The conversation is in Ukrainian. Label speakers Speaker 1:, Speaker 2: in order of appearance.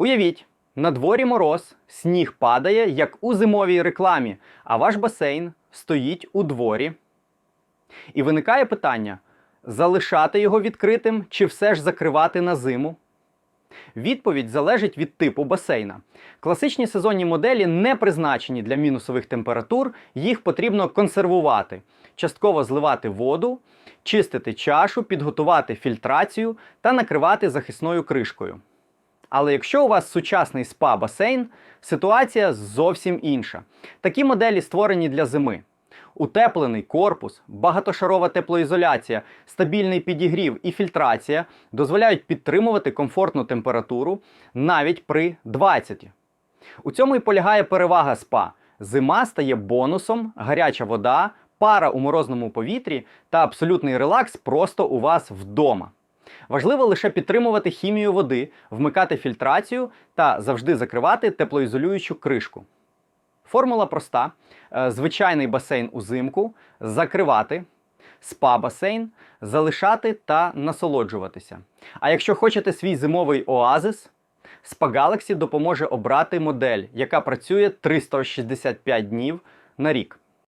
Speaker 1: Уявіть, на дворі мороз, сніг падає, як у зимовій рекламі, а ваш басейн стоїть у дворі. І виникає питання: залишати його відкритим чи все ж закривати на зиму? Відповідь залежить від типу басейна. Класичні сезонні моделі не призначені для мінусових температур, їх потрібно консервувати, частково зливати воду, чистити чашу, підготувати фільтрацію та накривати захисною кришкою. Але якщо у вас сучасний спа-басейн, ситуація зовсім інша. Такі моделі створені для зими. Утеплений корпус, багатошарова теплоізоляція, стабільний підігрів і фільтрація дозволяють підтримувати комфортну температуру навіть при 20. У цьому і полягає перевага спа. Зима стає бонусом, гаряча вода, пара у морозному повітрі та абсолютний релакс просто у вас вдома. Важливо лише підтримувати хімію води, вмикати фільтрацію та завжди закривати теплоізолюючу кришку. Формула проста: Е, звичайний басейн узимку закривати, спа-басейн залишати та насолоджуватися. А якщо хочете свій зимовий оазис, Spa Galaxy допоможе обрати модель, яка працює 365 днів на рік.